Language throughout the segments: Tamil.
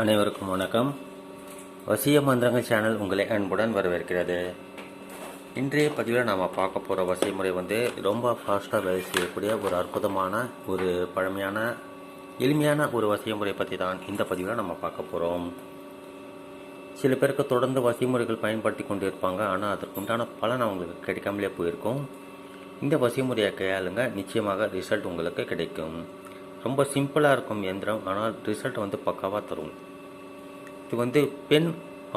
அனைவருக்கும் வணக்கம். வசிய மந்திரங்கள் சேனல் உங்களை அன்புடன் வரவேற்கிறது. இன்றைய பதிவில் நாம் பார்க்க போகிற வசிய முறை வந்து ரொம்ப ஃபாஸ்ட்டாக வேலை செய்யக்கூடிய ஒரு அற்புதமான ஒரு பழமையான எளிமையான ஒரு வசிய முறை பற்றி தான் இந்த பதிவில் நம்ம பார்க்க போகிறோம் சில பேருக்கு தொடர்ந்து வசிய முறைகள் பயன்படுத்தி கொண்டு இருப்பாங்க. ஆனால் அதற்குண்டான பலன் அவங்களுக்கு கிடைக்காமலே போயிருக்கும். இந்த வசிய முறையை கையாளுங்க நிச்சயமாக ரிசல்ட் உங்களுக்கு கிடைக்கும். ரொம்ப சிம்பிளாக இருக்கும் எந்திரம் ஆனால் ரிசல்ட் வந்து பக்காவாக தரும். இது வந்து பெண்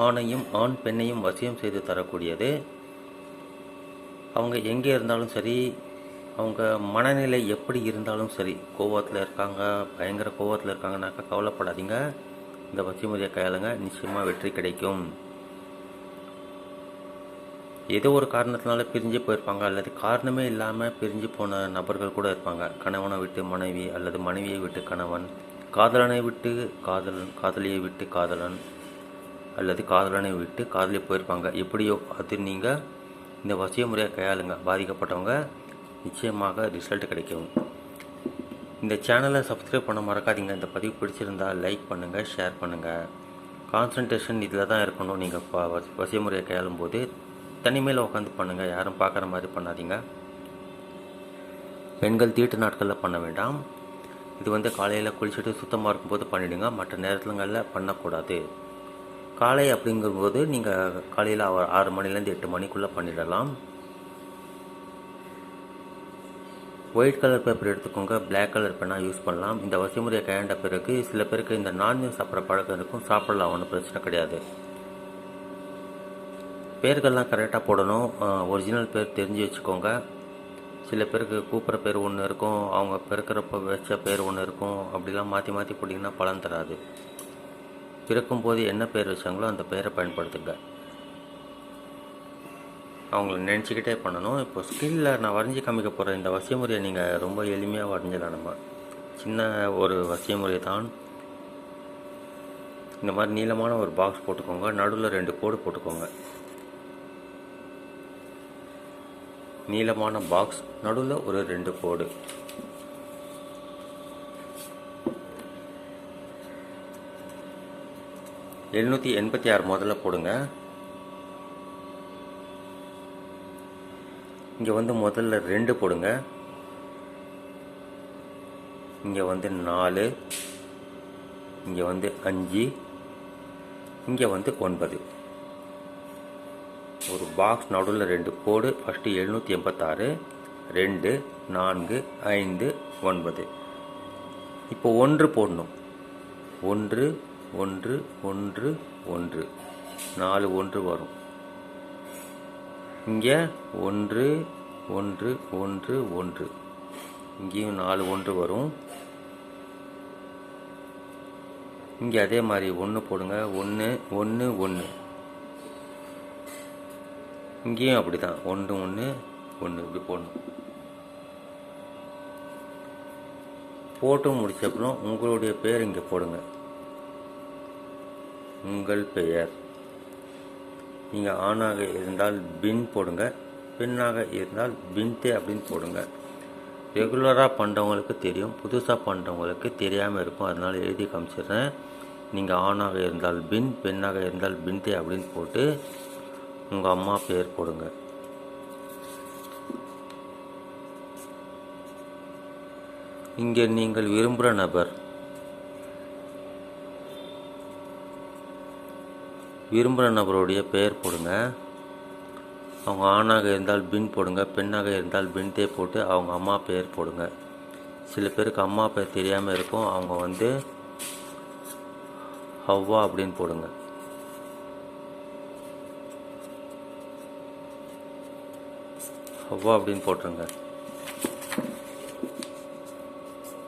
ஆணையும் ஆண் பெண்ணையும் வசியம் செய்து தரக்கூடியது. அவங்க எங்கே இருந்தாலும் சரி அவங்க மனநிலை எப்படி இருந்தாலும் சரி கோவத்தில் இருக்காங்க பயங்கர கோவத்தில் இருக்காங்கனாக்கா கவலைப்படாதீங்க. இந்த வசிமுறையை கையாளுங்க நிச்சயமாக வெற்றி கிடைக்கும். ஏதோ ஒரு காரணத்தினால பிரிஞ்சு போயிருப்பாங்க அல்லது காரணமே இல்லாமல் பிரிஞ்சு போன நபர்கள் கூட இருப்பாங்க. கணவனை விட்டு மனைவி அல்லது மனைவியை விட்டு கணவன். காதலனை விட்டு காதலன் காதலியை விட்டு காதலன் அல்லது காதலனை விட்டு காதலி போயிருப்பாங்க. எப்படியோ அது நீங்கள் இந்த வசிய முறையை கையாளுங்க. பாதிக்கப்பட்டவங்க நிச்சயமாக ரிசல்ட் கிடைக்கும். இந்த சேனலை சப்ஸ்கிரைப் பண்ண மறக்காதீங்க. இந்த பதிவு பிடிச்சிருந்தா லைக் பண்ணுங்கள் ஷேர் பண்ணுங்கள் கான்சன்ட்ரேஷன் இதில் தான் இருக்கணும். நீங்கள் வசிய முறையை கையாளும் போது தனிமையில் உட்காந்து பண்ணுங்கள் யாரும் பார்க்குற மாதிரி பண்ணாதீங்க. பெண்கள் தீட்டு நாட்களில் பண்ண வேண்டாம். இது வந்து காலையில் குளிச்சுட்டு சுத்தமாக இருக்கும்போது பண்ணிவிடுங்க மற்ற நேரத்துலங்களில் பண்ணக்கூடாது. காலை அப்படிங்கும்போது நீங்கள் காலையில் ஆறு மணிலேருந்து எட்டு மணிக்குள்ளே பண்ணிடலாம். ஒயிட் கலர் பேப்பர் எடுத்துக்கோங்க. பிளாக் கலர் பெண்ணாக யூஸ் பண்ணலாம். இந்த வசிமுறையை கையாண்ட பிறகு சில பேருக்கு இந்த நான்வெஜ் சாப்பிட்ற பழக்கம் இருக்கும். சாப்பிடலாம். ஒன்றும் பிரச்சனை கிடையாது. பேர்கள்லாம் கரெக்டாக போடணும். ஒரிஜினல் பேர் தெரிஞ்சு வச்சுக்கோங்க. சில பேருக்கு கூப்பிட்ற பேர் ஒன்று இருக்கும் அவங்க பிறக்கிறப்ப வச்ச பேர் ஒன்று இருக்கும். அப்படிலாம் மாற்றி மாற்றி போட்டிங்கன்னா பலன் தராது. பிறக்கும்போது என்ன பேர் வச்சாங்களோ அந்த பேரை பயன்படுத்துங்க. அவங்கள நினச்சிக்கிட்டே பண்ணணும். இப்போ ஸ்கில்லில் நான் வரைஞ்சி காமிக்க போகிற இந்த வசியமுறையை நீங்கள் ரொம்ப எளிமையாக வரைஞ்சிடலாம் நம்ம. சின்ன ஒரு வசியமுறை தான். இந்த மாதிரி நீளமான ஒரு பாக்ஸ் போட்டுக்கோங்க. நடுவில் ரெண்டு கோடு போட்டுக்கோங்க. நீளமான பாக்ஸ் நடுவில் ஒரு ரெண்டு கோடு எழுநூற்றி எண்பத்தி ஆறு முதல்ல போடுங்க. இங்கே வந்து முதல்ல ரெண்டு போடுங்க. இங்கே வந்து நாலு. இங்கே வந்து அஞ்சு. இங்கே வந்து ஒன்பது. ஒரு பாக்ஸ் நடுவில் ரெண்டு கோடு ஃபஸ்ட்டு எழுநூற்றி எண்பத்தாறு ரெண்டு நான்கு ஐந்து ஒன்பது. இப்போ ஒன்று போடணும். ஒன்று ஒன்று ஒன்று ஒன்று. நாலு ஒன்று வரும். இங்கே ஒன்று ஒன்று ஒன்று ஒன்று. இங்கேயும் நாலு ஒன்று வரும். இங்கே அதே மாதிரி ஒன்று போடுங்க. ஒன்று ஒன்று ஒன்று இங்கேயும் அப்படி தான் ஒன்று ஒன்று ஒன்று. இப்படி போடணும். போட்டு முடிச்ச அப்புறம் உங்களுடைய பெயர் இங்கே போடுங்க. உங்கள் பெயர். நீங்கள் ஆணாக இருந்தால் பின் போடுங்க. பெண்ணாக இருந்தால் பின்தே அப்படின்னு போடுங்க. ரெகுலராக பண்ணுறவங்களுக்கு தெரியும். புதுசாக பண்ணுறவங்களுக்கு தெரியாமல் இருக்கும். அதனால் எழுதி காமிச்சிடுறேன். நீங்கள் ஆணாக இருந்தால் பின் பெண்ணாக இருந்தால் பின்தே அப்படின்னு போட்டு உங்கள் அம்மா பேர் போடுங்க இங்கே நீங்கள் விரும்புகிற நபர் விரும்புகிற நபருடைய பெயர் போடுங்க. அவங்க ஆணாக இருந்தால் பின் போடுங்க பெண்ணாக இருந்தால் பின்தே போட்டு அவங்க அம்மா பெயர் போடுங்க. சில பேருக்கு அம்மா பேர் தெரியாமல் இருக்கும். அவங்க வந்து ஹவ்வா அப்படின்னு போடுங்க. ஹவ்வா அப்படின்னு போட்டுருங்க.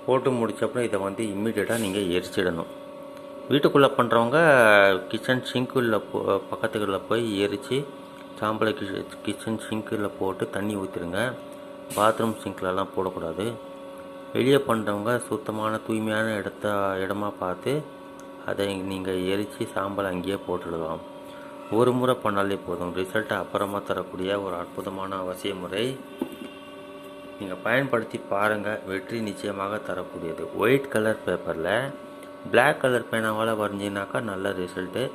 போட்டு முடிச்சப்பறம் இதை வந்து இம்மிடியேட்டாக நீங்கள் எரிச்சிடணும். வீட்டுக்குள்ளே பண்ணுறவங்க கிச்சன் சிங்க்குள்ள போ பக்கத்துக்குள்ளே போய் எரித்து சாம்பலை கிச்சன் சிங்க்கில் போட்டு தண்ணி ஊற்றிடுங்க பாத்ரூம் சிங்க்லலாம் போடக்கூடாது. வெளியே பண்ணுறவங்க சுத்தமான தூய்மையான இடத்த இடமா பார்த்து அதை நீங்கள் எரித்து சாம்பல் அங்கேயே போட்டுடலாம். ஒரு முறை பண்ணாலே போதும். ரிசல்ட்டை அப்புறமா தரக்கூடிய ஒரு அற்புதமான அவசிய முறை. நீங்கள் பயன்படுத்தி பாருங்கள் வெற்றி நிச்சயமாக தரக்கூடியது. ஒயிட் கலர் பேப்பரில் பிளாக் கலர் பேனாவால் வரைஞ்சினாக்கா நல்ல ரிசல்ட்டு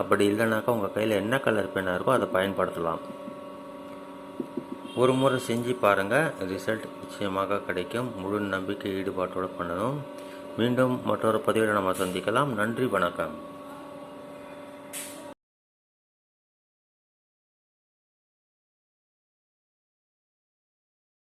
அப்படி இல்லைனாக்கா உங்கள் கையில் என்ன கலர் பேனா இருக்கோ அதை பயன்படுத்தலாம். ஒரு முறை செஞ்சு பாருங்கள் ரிசல்ட் நிச்சயமாக கிடைக்கும். முழு நம்பிக்கை ஈடுபாட்டோடு பண்ணணும். மீண்டும் மற்றொரு பதிவில் நம்ம சந்திக்கலாம். நன்றி வணக்கம்.